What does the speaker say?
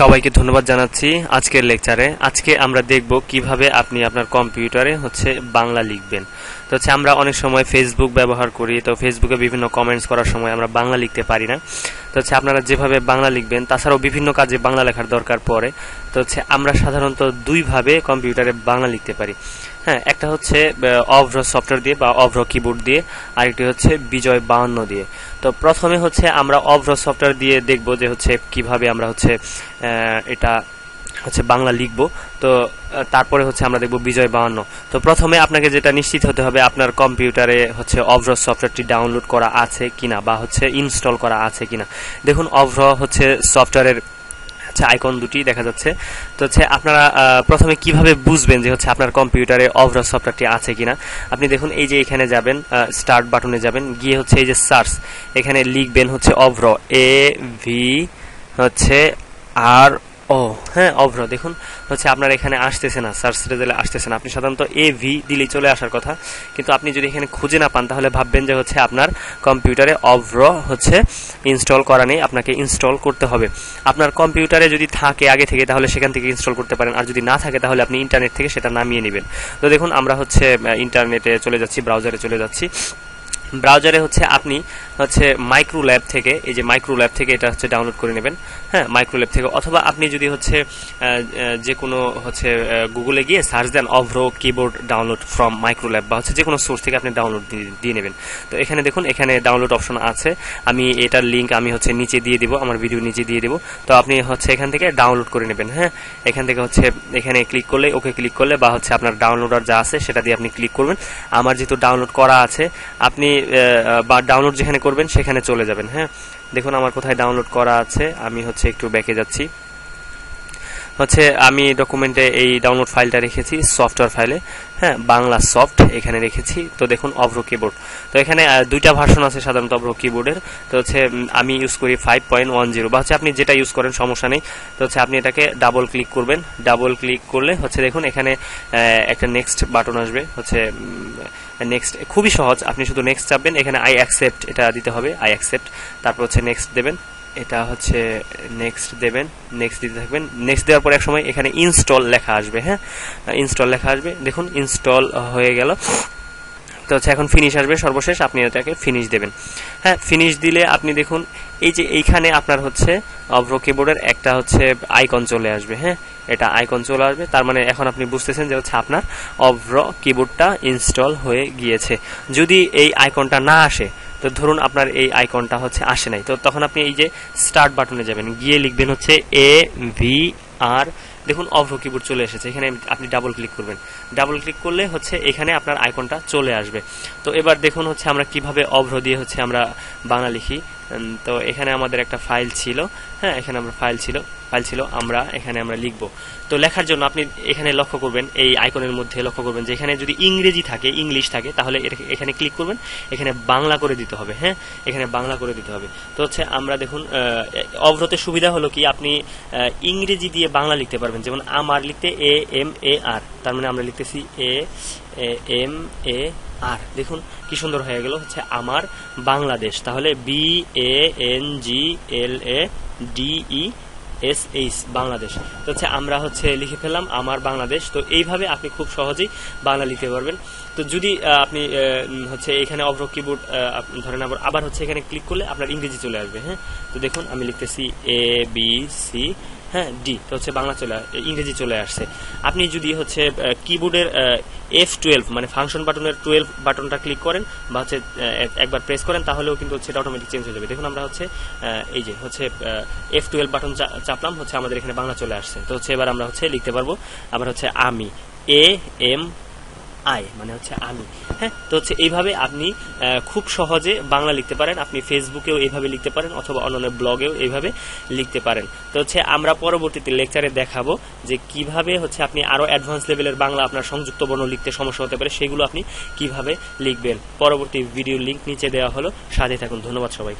সবাইকে ধন্যবাদ জানাচ্ছি আজকের লেকচারে। আজকে আমরা দেখব কীভাবে আপনি আপনার কম্পিউটারে হচ্ছে বাংলা লিখবেন। তো হচ্ছে আমরা অনেক সময় ফেসবুক ব্যবহার করি, তো ফেসবুকে বিভিন্ন কমেন্টস করার সময় আমরা বাংলা লিখতে পারি না। তো হচ্ছে আপনারা যেভাবে বাংলা লিখবেন, তাছাড়াও বিভিন্ন কাজে বাংলা লেখার দরকার পড়ে, তো হচ্ছে আমরা সাধারণত দুইভাবে কম্পিউটারে বাংলা লিখতে পারি। হ্যাঁ একটা হচ্ছে অভ্র সফটওয়্যার দিয়ে বা অভ্র কিবোর্ড দিয়ে, আরেকটি হচ্ছে বিজয় বাহান্ন দিয়ে। তো প্রথমে হচ্ছে আমরা অভ্র সফটওয়্যার দিয়ে দেখব যে হচ্ছে কীভাবে আমরা হচ্ছে এটা হচ্ছে বাংলা লিখব। তো তারপরে হচ্ছে আমরা দেখব বিজয় বাহান্ন তো প্রথমে আপনাকে যেটা নিশ্চিত হতে হবে, আপনার কম্পিউটারে হচ্ছে অভ্র সফটওয়্যারটি ডাউনলোড করা আছে কিনা বা হচ্ছে ইনস্টল করা আছে কিনা। দেখুন, অভ্র হচ্ছে সফটওয়্যারের হচ্ছে আইকন দুটি দেখা যাচ্ছে। তো হচ্ছে আপনারা প্রথমে কীভাবে বুঝবেন যে হচ্ছে আপনার কম্পিউটারে অভ্র সফটওয়্যারটি আছে কিনা? আপনি দেখুন, এই যে এখানে যাবেন স্টার্ট বাটনে যাবেন, গিয়ে হচ্ছে এই যে সার্চ এখানে লিখবেন হচ্ছে অভ্র এ ভি হচ্ছে আর ও হ্যাঁ অভ্র, দেখুন, হচ্ছে আপনার এখানে আসতেছে না, সার্চ রেজাল্টে আসতেছে না। আপনি সাধারণত এ ভি দিলেই চলে আসার কথা। কিন্তু আপনি যদি এখানে খুঁজে না পান, তাহলে ভাববেন যে হচ্ছে আপনার কম্পিউটারে অভ্র হচ্ছে ইনস্টল করা নেই, আপনাকে ইনস্টল করতে হবে। আপনার কম্পিউটারে যদি থাকে আগে থেকে, তাহলে সেখান থেকে ইনস্টল করতে পারেন। আর যদি না থাকে, তাহলে আপনি ইন্টারনেট থেকে সেটা নামিয়ে নেবেন। তো দেখুন, আমরা হচ্ছে ইন্টারনেটে চলে যাচ্ছি, ব্রাউজারে চলে যাচ্ছি। ব্রাউজারে হচ্ছে আপনি হচ্ছে মাইক্রো ল্যাব থেকে, এই যে মাইক্রো ল্যাব থেকে এটা হচ্ছে ডাউনলোড করে নেবেন। হ্যাঁ মাইক্রো ল্যাব থেকে। অথবা আপনি যদি হচ্ছে যে কোনো হচ্ছে গুগলে গিয়ে search then Avro keyboard download from micro lab বা হচ্ছে যে কোনো সোর্স থেকে আপনি ডাউনলোড দিয়ে নেবেন। তো এখানে দেখুন, এখানে ডাউনলোড অপশন আছে। আমি এটার লিঙ্ক আমি হচ্ছে নিচে দিয়ে দিব, আমার ভিডিও নিচে দিয়ে দেবো। তো আপনি হচ্ছে এখান থেকে ডাউনলোড করে নেবেন হ্যাঁ? এখান থেকে হচ্ছে, এখানে ক্লিক করলে ওকে ক্লিক করলে বা হচ্ছে আপনার ডাউনলোডার যা আছে সেটা দিয়ে আপনি ক্লিক করবেন। আমার যেহেতু ডাউনলোড করা আছে, আপনি বা ডাউনলোড যেখানে করবেন, সেখানে চলে যাবেন হ্যাঁ? দেখুন আমার কোথায় ডাউনলোড করা আছে, আমি হচ্ছে একটু ব্যাকে যাচ্ছি। হচ্ছে আমি ডকুমেন্টে এই ডাউনলোড ফাইলটা রেখেছি সফটওয়্যার ফাইলে হ্যাঁ? বাংলা সফট এখানে রেখেছি। তো দেখুন, অভ্র কিবোর্ড তো এখানে দুইটা ভার্সন আছে সাধারণত অভ্র কিবোর্ডের তো হচ্ছে আমি ইউজ করি ফাইভ পয়েন্ট ওয়ান জিরো বা হচ্ছে আপনি যেটা ইউজ করেন, সমস্যা নেই। তো হচ্ছে আপনি এটাকে ডাবল ক্লিক করবেন। ডাবল ক্লিক করলে হচ্ছে দেখুন, এখানে একটা নেক্সট বাটন আসবে। হচ্ছে নেক্সট খুবই সহজ, আপনি শুধু নেক্সট চাপবেন, এখানে আই অ্যাকসেপ্ট এটা দিতে হবে আই অ্যাকসেপ্ট তারপর হচ্ছে নেক্সট দেবেন, এটা হচ্ছে নেক্সট দেবেন নেক্সট দিতে থাকবেন নেক্সট দেওয়ার পরে এক সময় এখানে ইনস্টল লেখা আসবে হ্যাঁ? ইনস্টল লেখা আসবে, দেখুন ইনস্টল হয়ে গেল। তো হচ্ছে এখন ফিনিশ আসবে, সর্বশেষ আপনি এটাকে ফিনিশ দেবেন। হ্যাঁ ফিনিশ দিলে আপনি দেখুন, এই যে এইখানে আপনার হচ্ছে অভ্র কিবোর্ডের একটা হচ্ছে আইকন চলে আসবে হ্যাঁ? এটা আইকন চলে আসবে, তার মানে এখন আপনি বুঝতেছেন যে হচ্ছে আপনার অভ্র কিবোর্ডটা ইনস্টল হয়ে গিয়েছে। যদি এই আইকনটা না আসে, তো ধরুন আপনার এই আইকনটা হচ্ছে আসে নাই, তো তখন আপনি এই যে স্টার্ট বাটনে যাবেন, গিয়ে লিখবেন হচ্ছে এ ভি আর দেখুন, অভ্র কিবোর্ড চলে এসেছে। এখানে আপনি ডাবল ক্লিক করবেন। ডাবল ক্লিক করলে হচ্ছে এখানে আপনার আইকনটা চলে আসবে। তো এবার দেখুন হচ্ছে আমরা কীভাবে অভ্র দিয়ে হচ্ছে আমরা বাংলা লিখি। তো এখানে আমাদের একটা ফাইল ছিল। হ্যাঁ এখানে আমরা ফাইল ছিল ফাইল ছিল, আমরা এখানে আমরা লিখব। তো লেখার জন্য আপনি এখানে লক্ষ্য করবেন, এই আইকনের মধ্যে লক্ষ্য করবেন যে এখানে যদি ইংরেজি থাকে ইংলিশ থাকে, তাহলে এখানে ক্লিক করবেন। এখানে বাংলা করে দিতে হবে হ্যাঁ? এখানে বাংলা করে দিতে হবে। তো হচ্ছে আমরা দেখুন অব্রতের সুবিধা হলো কি? আপনি ইংরেজি দিয়ে বাংলা লিখতে পারবেন। যেমন আমার লিখতে এ এম এ আর তার মানে আমরা লিখতেছি এ এম এ আর দেখুন কি সুন্দর হয়ে গেল, হচ্ছে আমার বাংলাদেশ। তাহলে B A N G L A D E S H Bangladesh. তো হচ্ছে আমরা হচ্ছে লিখে ফেললাম আমার বাংলাদেশ। তো এইভাবে আপনি খুব সহজেই বাংলা লিখতে পারবেন। তো যদি আপনি হচ্ছে এখানে অভ্র কিবোর্ড ধরেন আবার আবার হচ্ছে এখানে ক্লিক করলে আপনার ইংরেজি চলে আসবে হ্যাঁ? তো দেখুন আমি লিখতেছি এ বি সি হ্যাঁ ডি তো হচ্ছে বাংলা চলে ইংরেজি চলে আসছে। আপনি যদি হচ্ছে কিবোর্ডের এফ টুয়েলভ মানে ফাংশন বাটনের টুয়েলভ বাটনটা ক্লিক করেন বা হচ্ছে একবার প্রেস করেন, তাহলেও কিন্তু হচ্ছে অটোমেটিক চেঞ্জ হয়ে যাবে। দেখুন আমরা হচ্ছে এই যে হচ্ছে এফ টুয়েলভ বাটন চাপলাম, হচ্ছে আমাদের এখানে বাংলা চলে আসছে। তো হচ্ছে এবার আমরা হচ্ছে লিখতে পারব, আবার হচ্ছে আমি এ এম আই মানে হচ্ছে আমি। হ্যাঁ? তো হচ্ছে এইভাবে আপনি খুব সহজে বাংলা লিখতে পারেন। আপনি ফেসবুকেও এইভাবে লিখতে পারেন অথবা অন্যান্য ব্লগেও এইভাবে লিখতে পারেন। তো হচ্ছে আমরা পরবর্তীতে লেকচারে দেখাবো যে কীভাবে হচ্ছে আপনি আরও অ্যাডভান্স লেভেলের বাংলা আপনার সংযুক্ত বর্ণ লিখতে সমস্যা হতে পারে, সেগুলো আপনি কীভাবে লিখবেন। পরবর্তী ভিডিও লিঙ্ক নিচে দেওয়া হলো। সাথে থাকুন। ধন্যবাদ সবাইকে।